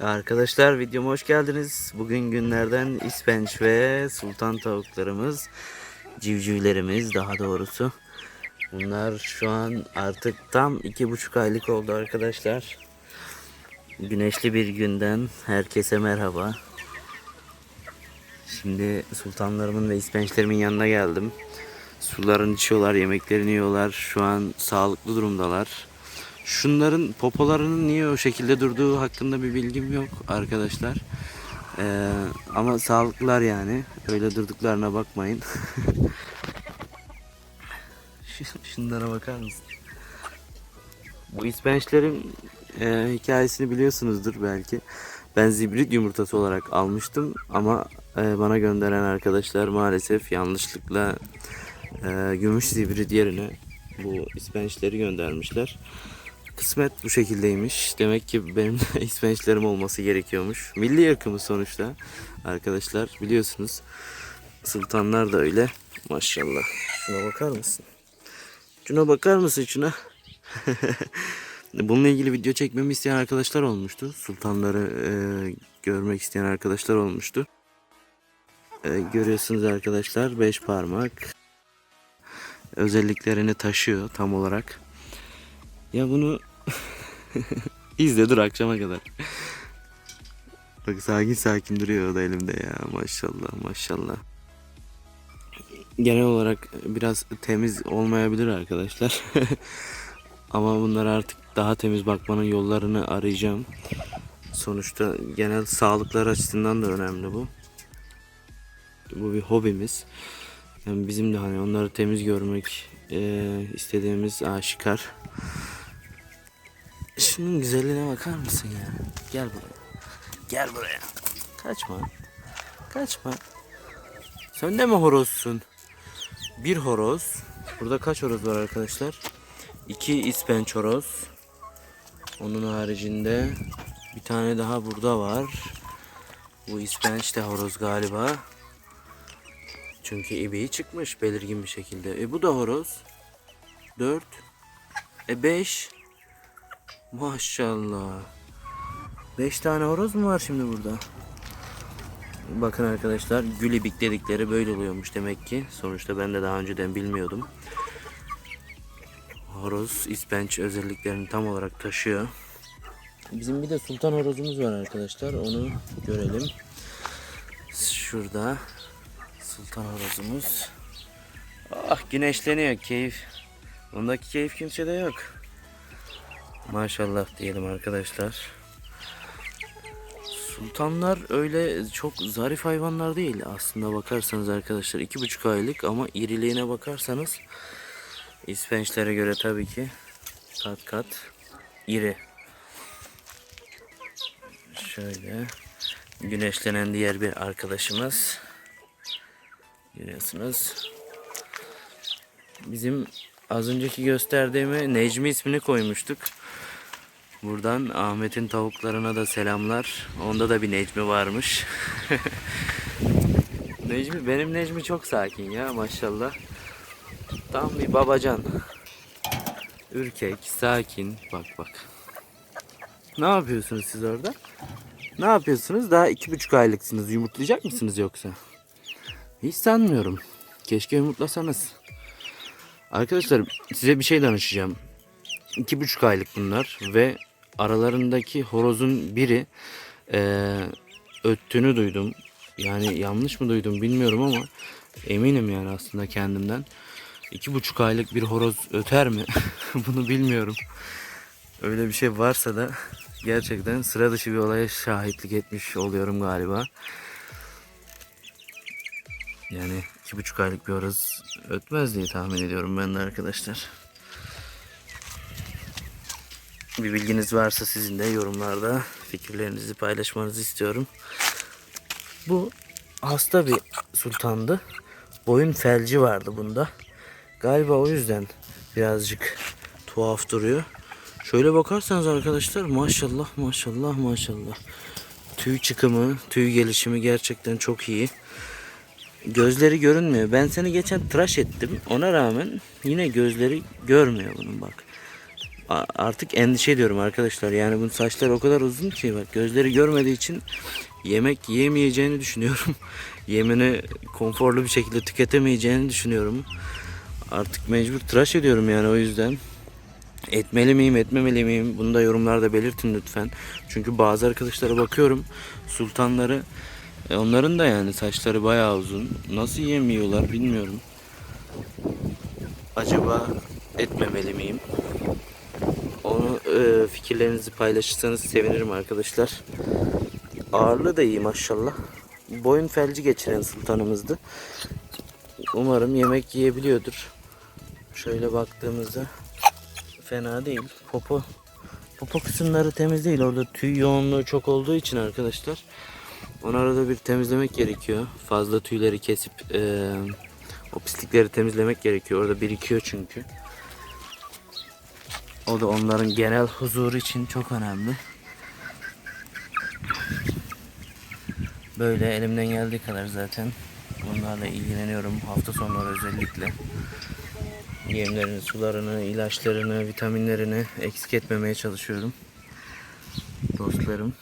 Arkadaşlar videoma hoş geldiniz. Bugün günlerden ispenç ve sultan tavuklarımız, civcivlerimiz daha doğrusu. Bunlar şu an artık tam iki buçuk aylık oldu arkadaşlar. Güneşli bir günden herkese merhaba. Şimdi sultanlarımın ve ispençlerimin yanına geldim. Sularını içiyorlar, yemeklerini yiyorlar. Şu an sağlıklı durumdalar. Şunların popolarının niye o şekilde durduğu hakkında bir bilgim yok arkadaşlar. Ee, ama sağlıklılar yani. Öyle durduklarına bakmayın. Şu- Şunlara bakar mısın? Bu ispençlerin e, hikayesini biliyorsunuzdur belki. Ben zibrit yumurtası olarak almıştım ama e, bana gönderen arkadaşlar maalesef yanlışlıkla e, gümüş zibrit yerine bu ispençleri göndermişler. Kısmet bu şekildeymiş. Demek ki benim de ispençlerim olması gerekiyormuş. Milli ırkımız sonuçta arkadaşlar biliyorsunuz. Sultanlar da öyle. Maşallah. Şuna bakar mısın? Şuna bakar mısın şuna? Bununla ilgili video çekmemi isteyen arkadaşlar olmuştu. Sultanları e, görmek isteyen arkadaşlar olmuştu. E, görüyorsunuz arkadaşlar beş parmak özelliklerini taşıyor tam olarak. Ya bunu izle dur akşama kadar. Bak sakin sakin duruyor o da elimde ya maşallah maşallah. Genel olarak biraz temiz olmayabilir arkadaşlar. Ama bunlar artık daha temiz bakmanın yollarını arayacağım. Sonuçta genel sağlıklar açısından da önemli bu. Bu bir hobimiz. Yani bizim de hani onları temiz görmek eee, istediğimiz aşikar. Şunun güzelliğine bakar mısın ya? Gel buraya. Gel buraya. Kaçma. Kaçma. Sen de mi horozsun? Bir horoz. Burada kaç horoz var arkadaşlar? İki ispenç horoz. Onun haricinde bir tane daha burada var. Bu ispenç de horoz galiba. Çünkü ibiği çıkmış belirgin bir şekilde. E bu da horoz. Dört. E beş. Maşallah. 5 tane horoz mu var şimdi burada? Bakın arkadaşlar gülibik dedikleri böyle oluyormuş demek ki. Sonuçta ben de daha önceden bilmiyordum. Horoz ispenç özelliklerini tam olarak taşıyor. Bizim bir de sultan horozumuz var arkadaşlar. Onu görelim. Şurada sultan horozumuz. Ah güneşleniyor keyif. Ondaki keyif kimsede yok. Maşallah diyelim arkadaşlar. Sultanlar öyle çok zarif hayvanlar değil aslında bakarsanız arkadaşlar. iki buçuk aylık ama iriliğine bakarsanız ispençlere göre tabii ki kat kat iri. Şöyle güneşlenen diğer bir arkadaşımız. Görüyorsunuz. Bizim az önceki gösterdiğime Necmi ismini koymuştuk. Buradan Ahmet'in tavuklarına da selamlar. Onda da bir Necmi varmış. Necmi benim Necmi çok sakin ya maşallah. Tam bir babacan. Ürkek, sakin. Bak bak. Ne yapıyorsunuz siz orada? Ne yapıyorsunuz? Daha iki buçuk aylıksınız. Yumurtlayacak mısınız yoksa? Hiç sanmıyorum. Keşke yumurtlasanız. Arkadaşlar size bir şey danışacağım. İki buçuk aylık bunlar ve aralarındaki horozun biri eee öttüğünü duydum. Yani yanlış mı duydum bilmiyorum ama eminim yani aslında kendimden. İki buçuk aylık bir horoz öter mi? Bunu bilmiyorum. Öyle bir şey varsa da gerçekten sıra dışı bir olaya şahitlik etmiş oluyorum galiba. Yani iki buçuk aylık bir horoz ötmez diye tahmin ediyorum ben de arkadaşlar. Bir bilginiz varsa sizin de yorumlarda fikirlerinizi paylaşmanızı istiyorum. Bu hasta bir sultandı. Boyun felci vardı bunda. Galiba o yüzden birazcık tuhaf duruyor. Şöyle bakarsanız arkadaşlar maşallah maşallah maşallah. Tüy çıkımı, tüy gelişimi gerçekten çok iyi. Gözleri görünmüyor. Ben seni geçen tıraş ettim. Ona rağmen yine gözleri görmüyor bunun bak. artık endişe ediyorum arkadaşlar. Yani bunun saçları o kadar uzun ki bak gözleri görmediği için yemek yiyemeyeceğini düşünüyorum. Yemini konforlu bir şekilde tüketemeyeceğini düşünüyorum. Artık mecbur tıraş ediyorum yani o yüzden. Etmeli miyim, etmemeli miyim? Bunu da yorumlarda belirtin lütfen. Çünkü bazı arkadaşlara bakıyorum. Sultanları e, onların da yani saçları bayağı uzun. Nasıl yemiyorlar bilmiyorum. Acaba etmemeli miyim? Onu e, fikirlerinizi paylaşırsanız sevinirim arkadaşlar. Ağırlığı da iyi maşallah. Boyun felci geçiren sultanımızdı. Umarım yemek yiyebiliyordur. Şöyle baktığımızda fena değil. Popo popo kısımları temiz değil. Orada tüy yoğunluğu çok olduğu için arkadaşlar. Onu arada bir temizlemek gerekiyor. Fazla tüyleri kesip e, o pislikleri temizlemek gerekiyor. Orada birikiyor çünkü. O da onların genel huzuru için çok önemli. Böyle elimden geldiği kadar zaten bunlarla ilgileniyorum. Hafta sonları özellikle. Yemlerini, sularını, ilaçlarını, vitaminlerini eksik etmemeye çalışıyorum. Dostlarım.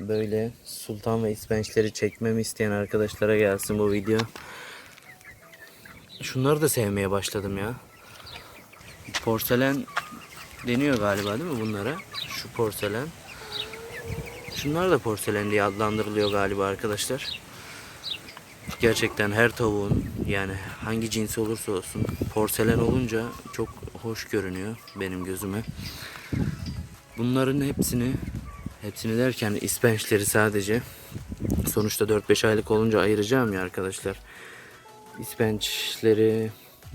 Böyle sultan ve ispençleri çekmemi isteyen arkadaşlara gelsin bu video. Şunları da sevmeye başladım ya. Porselen deniyor galiba değil mi bunlara? Şu porselen. Şunlar da porselen diye adlandırılıyor galiba arkadaşlar. Gerçekten her tavuğun yani hangi cinsi olursa olsun porselen olunca çok hoş görünüyor benim gözüme. Bunların hepsini hepsini derken ispençleri sadece sonuçta 4-5 aylık olunca ayıracağım ya arkadaşlar. İspençleri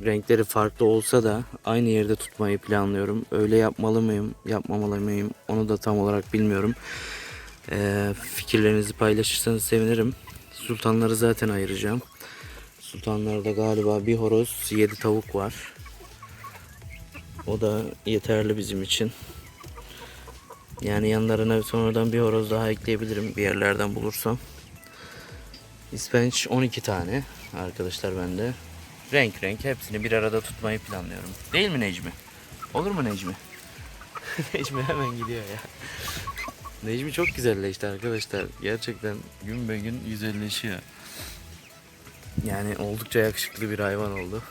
renkleri farklı olsa da aynı yerde tutmayı planlıyorum. Öyle yapmalı mıyım, yapmamalı mıyım onu da tam olarak bilmiyorum. Ee, fikirlerinizi paylaşırsanız sevinirim. Sultanları zaten ayıracağım. Sultanlarda galiba bir horoz, 7 tavuk var. O da yeterli bizim için. Yani yanlarına sonradan bir horoz daha ekleyebilirim bir yerlerden bulursam. İspenç 12 tane arkadaşlar bende. Renk renk hepsini bir arada tutmayı planlıyorum. Değil mi Necmi? Olur mu Necmi? Necmi hemen gidiyor ya. Necmi çok güzelleşti arkadaşlar. Gerçekten gün be gün güzelleşiyor. Yani oldukça yakışıklı bir hayvan oldu.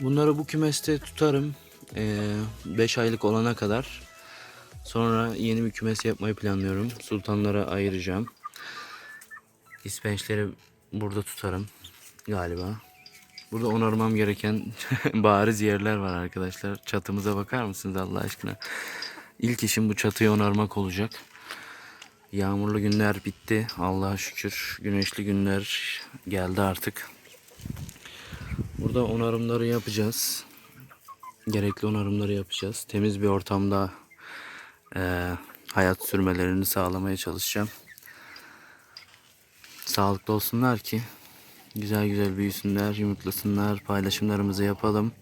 Bunları bu kümeste tutarım. 5 aylık olana kadar. Sonra yeni bir kümes yapmayı planlıyorum. Sultanlara ayıracağım. İspençleri burada tutarım galiba. Burada onarmam gereken bariz yerler var arkadaşlar. Çatımıza bakar mısınız Allah aşkına? İlk işim bu çatıyı onarmak olacak. Yağmurlu günler bitti. Allah'a şükür. Güneşli günler geldi artık. Burada onarımları yapacağız. Gerekli onarımları yapacağız. Temiz bir ortamda eee, hayat sürmelerini sağlamaya çalışacağım. Sağlıklı olsunlar ki güzel güzel büyüsünler, yumurtlasınlar, paylaşımlarımızı yapalım.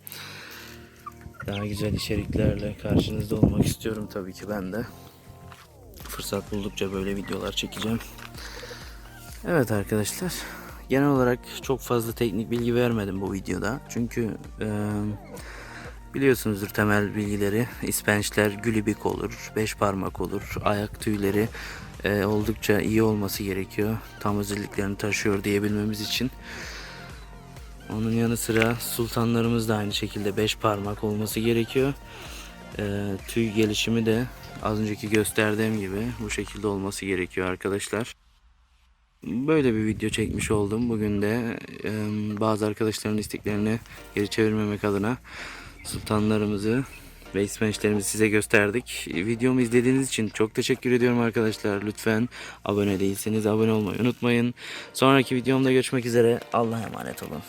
Daha güzel içeriklerle karşınızda olmak istiyorum tabii ki ben de. Fırsat buldukça böyle videolar çekeceğim. Evet arkadaşlar. Genel olarak çok fazla teknik bilgi vermedim bu videoda. Çünkü eee Biliyorsunuzdur temel bilgileri. İspençler gülibik olur, beş parmak olur, ayak tüyleri e, oldukça iyi olması gerekiyor. Tam özelliklerini taşıyor diyebilmemiz için. Onun yanı sıra sultanlarımız da aynı şekilde beş parmak olması gerekiyor. E, tüy gelişimi de az önceki gösterdiğim gibi bu şekilde olması gerekiyor arkadaşlar. Böyle bir video çekmiş oldum. Bugün de e, bazı arkadaşların isteklerini geri çevirmemek adına sultanlarımızı ve ispençlerimizi size gösterdik. Videomu izlediğiniz için çok teşekkür ediyorum arkadaşlar. Lütfen abone değilseniz abone olmayı unutmayın. Sonraki videomda görüşmek üzere. Allah'a emanet olun.